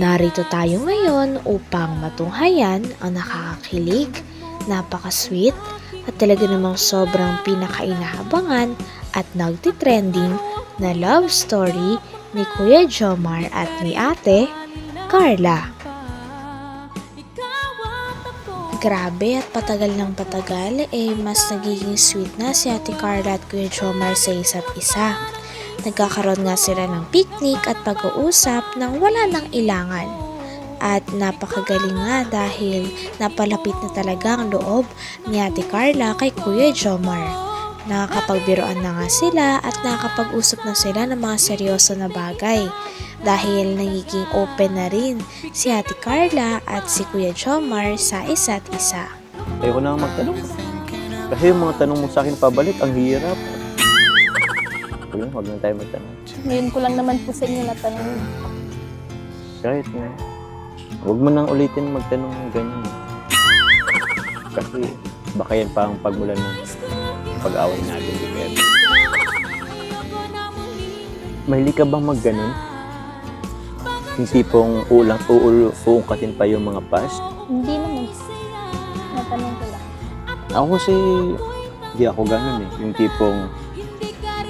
Narito tayo ngayon upang matunghayan ang nakakakilig, napaka-sweet, at talaga namang sobrang pinakainahabangan at nagtitrending na love story ni Kuya Jomar at ni Ate Carla. Grabe at patagal ng patagal, eh mas nagiging sweet na si Ate Carla at Kuya Jomar sa isa't isa. Nagkakaroon nga sila ng picnic at pag-uusap nang wala nang ilangan. At napakagaling nga dahil napalapit na talaga ang loob ni Ate Carla kay Kuya Jomar. Nakakapagbiroan na nga sila at nakakapag-usap na sila ng mga seryoso na bagay dahil nagiging open na rin si Ate Carla at si Kuya Jomar sa isa't isa. Ayoko na magtanong. Kasi yung mga tanong mo sa akin pabalik, ang hirap. Sige, huwag na tayo magtanong. Ngayon ko lang naman po sa inyo natanong. Kahit nga. Huwag mo nang ulitin magtanong ng ganyan. Kasi baka yan pa ang pagmulan ng pag-away natin ni. Mahilig ka bang magganon? Yung tipong ulang uul uungkatin pa yung mga past? Hindi naman. Natanong ko lang. Ako kasi, hindi ako ganun eh. Yung tipong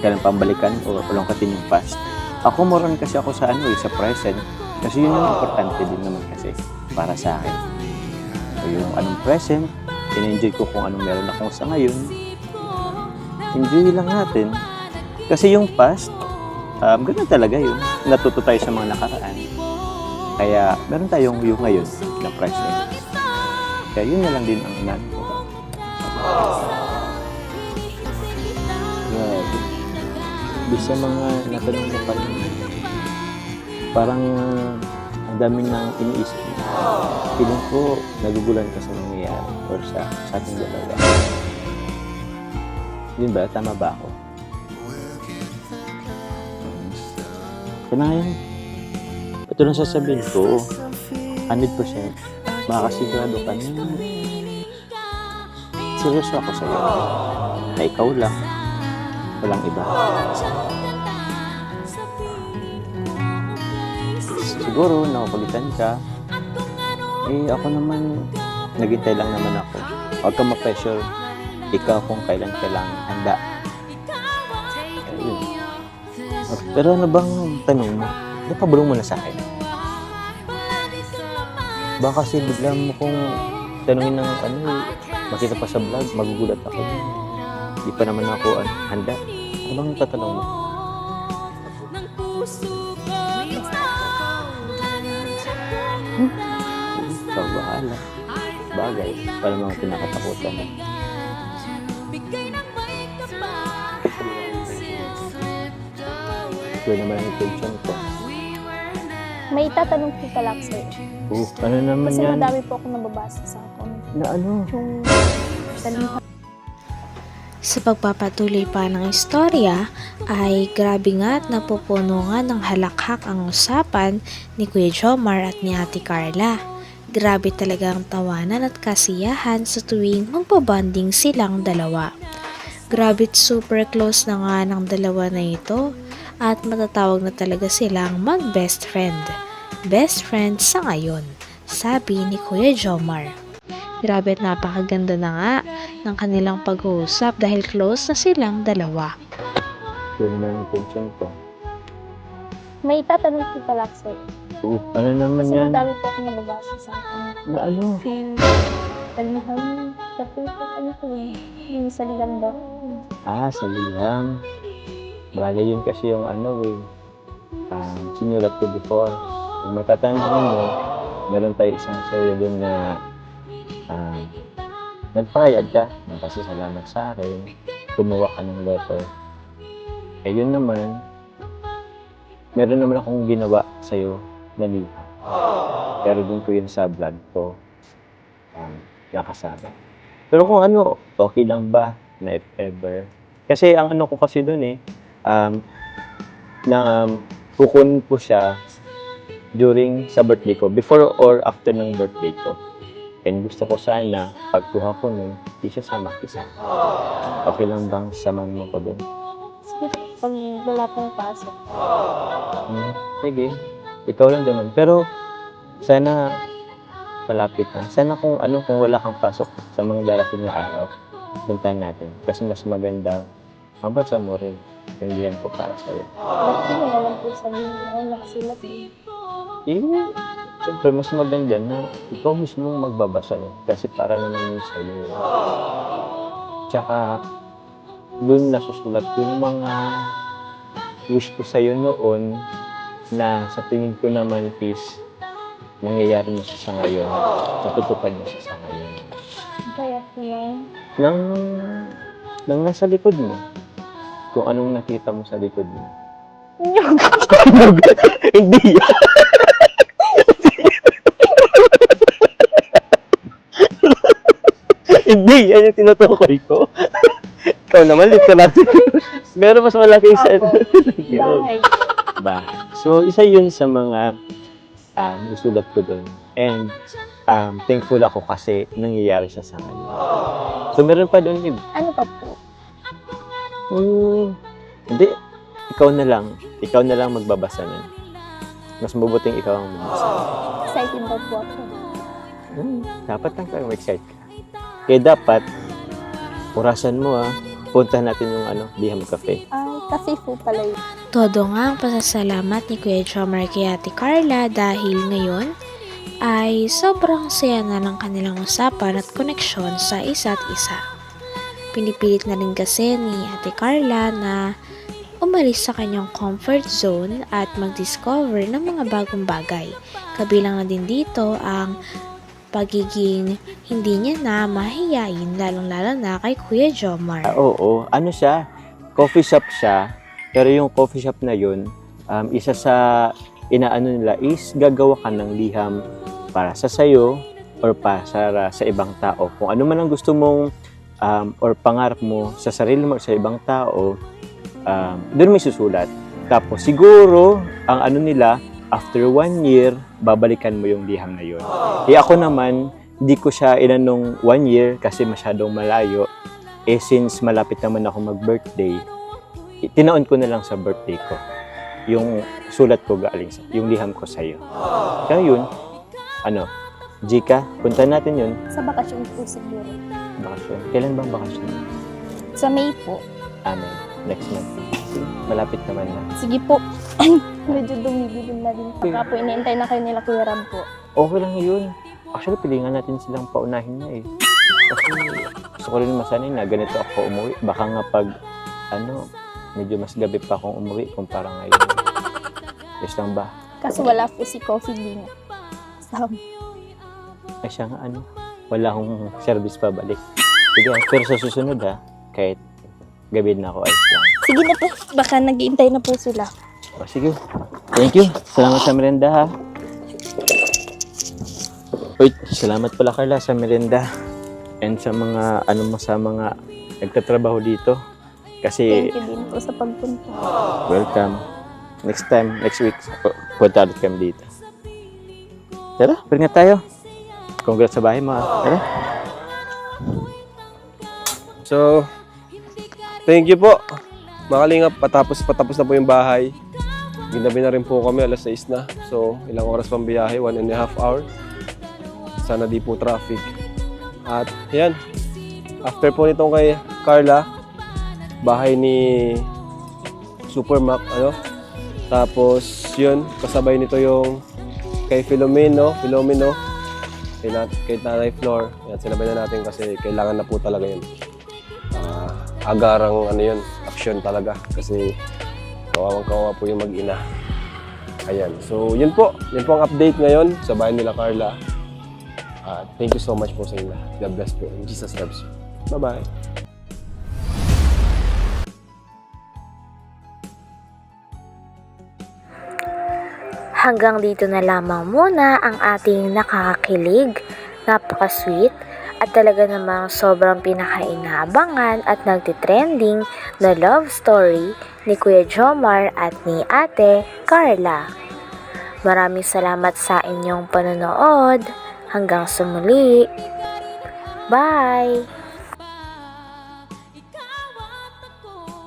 kailan pambalikan o ulangkatin yung past. Ako moron kasi ako sa ano eh, sa present. Kasi yun ang importante din naman kasi para sa akin. So, yung anong present, in-enjoy ko kung anong meron ako sa ngayon. Enjoy lang natin. Kasi yung past, um, ganun talaga yun. Natuto tayo sa mga nakaraan. Kaya meron tayong yung ngayon na present. Kaya yun na lang din ang inan ko. Di sa mga natanong mo pa rin. Parang ang dami nang iniisip mo. Feeling ko nagugulan ka sa nangyayari or sa, sa ating dalawa. Yun ba? Tama ba ako? Kaya ito lang sasabihin ko. 100% makakasigurado ka na seryoso ako sa'yo. Na ikaw lang. Walang iba. Siguro, nakukulitan ka. Eh, ako naman, naghintay lang naman ako. Huwag ka ma-pressure. Ikaw kung kailan ka lang handa. Ayun. Pero ano bang tanong mo? Napabulong mo na sa akin. Baka kasi bigla mo kung tanungin ng ano, makita pa sa vlog, magugulat ako. Di pa naman ako ano, handa. Ano bang tatanong mo? Ikaw bahala. Bagay, para mga pinakatakutan mo. Ito naman ang intention ko. May itatanong po pala ako sa'yo. Oh, ano naman Kasi yan? madami po akong nababasa sa comment. Na ano? Yung talinghan Sa pagpapatuloy pa ng istorya ay grabe nga at napupuno nga ng halakhak ang usapan ni Kuya Jomar at ni Ate Carla. Grabe talaga ang tawanan at kasiyahan sa tuwing magpabanding silang dalawa. Grabe super close na nga ng dalawa na ito at matatawag na talaga silang mag-best friend. Best friend sa ngayon, sabi ni Kuya Jomar. Grabe at napakaganda na nga ng kanilang pag-uusap dahil close na silang dalawa. Ito naman ang intention ko. May itatanong po pala sa'yo. Oh, ano naman Kasi yan? madami po akong nababasa sa comment. Na ano? Sabi ko, ano po eh, yung sa daw. Ah, sa lilang. Bale yun kasi yung ano eh. Um, sinulat ko before. Kung matatandaan mo, meron tayo isang doon na um, nagpayad ka. Kasi salamat sa akin. Gumawa ka ng letter. Eh yun naman, meron naman akong ginawa sa'yo na liha. Pero doon ko yun sa vlog ko. Um, nakasama. Pero kung ano, okay lang ba na if ever? Kasi ang ano ko kasi doon eh, um, na um, kukunin ko siya during sa birthday ko, before or after ng birthday ko. And gusto ko sana, pagkuha ko nun, di siya sama isa. Okay lang bang samahan mo ko doon? Sige, pag wala pong pasok. Hmm, sige. Ikaw lang naman. Pero, sana palapit na. Sana kung ano, kung wala kang pasok sa mga darating na araw, puntahan natin. Kasi mas maganda, mabasa mo rin. Hindi yan po para sa'yo. Ba't di mo naman po sabihin na nakasulat eh. Eh, siyempre, mas maganda na ikaw mismo magbabasa yun. Kasi para naman yun sa'yo. Tsaka, doon nasusulat yung mga wish ko sa'yo noon na sa tingin ko naman is nangyayari na siya sa ngayon. Natutupad na siya sa ngayon. Kaya yung Nang, nang nasa likod mo, kung anong nakita mo sa likod mo. Hindi yan. Hindi, yan yung tinutukoy ko. Ikaw naman, literal. Meron mas malaki sa... ba? So, isa yun sa mga um, isulat ko doon. And um, thankful ako kasi nangyayari siya sa akin. So, meron pa doon, Lib. Ano pa po? Hmm, hindi. Ikaw na lang. Ikaw na lang magbabasa nun. Mas mabuting ikaw ang magbabasa. Excited daw po ako. Hmm, dapat lang tayo excited ka. Kaya dapat, orasan mo ah. Punta natin yung ano, Biham Cafe. Ay, kasi po pala yun. Todo nga ang pasasalamat ni Kuya Jomar kay Ate Carla dahil ngayon ay sobrang saya na ng kanilang usapan at koneksyon sa isa't isa. Pinipilit na rin kasi ni Ate Carla na umalis sa kanyang comfort zone at mag-discover ng mga bagong bagay. Kabilang na din dito ang pagiging hindi niya na mahiyain lalong-lalo na kay Kuya Jomar. Ah, oo, ano siya? Coffee shop siya. Pero yung coffee shop na yun, um, isa sa inaano nila is gagawa ka ng liham para sa sayo or para sa, sa ibang tao. Kung ano man ang gusto mong um, or pangarap mo sa sarili mo or sa ibang tao, um, doon may susulat. Tapos siguro, ang ano nila, after one year, babalikan mo yung liham na yun. Eh ako naman, hindi ko siya inanong one year kasi masyadong malayo. Eh since malapit naman ako mag-birthday, tinaon ko na lang sa birthday ko. Yung sulat ko galing sa, yung liham ko sa'yo. Kaya yun, ano, Jika, punta natin yun. Sa bakasyon po siguro. Bakasyon. Kailan bang bakasyon? Sa May po. Amen. Next month. Malapit naman na. Sige po. Medyo dumidilim na din. Baka po iniintay na kayo nila Kuya Ram po. Okay lang yun. Actually, pilingan natin silang paunahin na eh. Kasi gusto ko rin masanay na ganito ako umuwi. Baka nga pag, ano, medyo mas gabi pa akong umuwi kumpara ngayon. Yes lang ba? Kaso wala po si Coffee Bean. So, Ay siya nga ano, wala akong service pa balik. Sige, pero sa susunod ha, kahit gabi na ako, ayos lang. sige na po. Baka naghihintay na po sila. O sige, thank you. Salamat sa merenda ha. Uy, salamat pala Carla sa merenda. And sa mga, ano mo sa mga nagtatrabaho dito. Kasi, Thank you din po sa pagpunta. welcome. Next time, next week, pu- punta ulit kami dito. Tara, bringat tayo. Congrats sa bahay mo ha. Tara. So, thank you po. Makalingap, patapos patapos na po yung bahay. Ginabi na rin po kami, alas 6 na. So, ilang oras pang biyahe, one and a half hour. Sana di po traffic. At, yan. After po nitong kay Carla, bahay ni Supermac, ano? Tapos, yun, kasabay nito yung kay Filomeno, Filomeno, kay, nat kay Nanay Flor. Yan, sinabay na natin kasi kailangan na po talaga yun ah, agarang ano yun, action talaga kasi kawawang kawawa po yung mag-ina. Ayan. So, yun po. Yun po ang update ngayon sa bahay nila Carla. Ah, thank you so much po sa inyo. God bless po. In Jesus loves you. Bye-bye. Hanggang dito na lamang muna ang ating nakakakilig, napaka-sweet, at talaga namang sobrang pinakainaabangan at nagtitrending na love story ni Kuya Jomar at ni Ate Carla. Maraming salamat sa inyong panonood. Hanggang sa muli. Bye!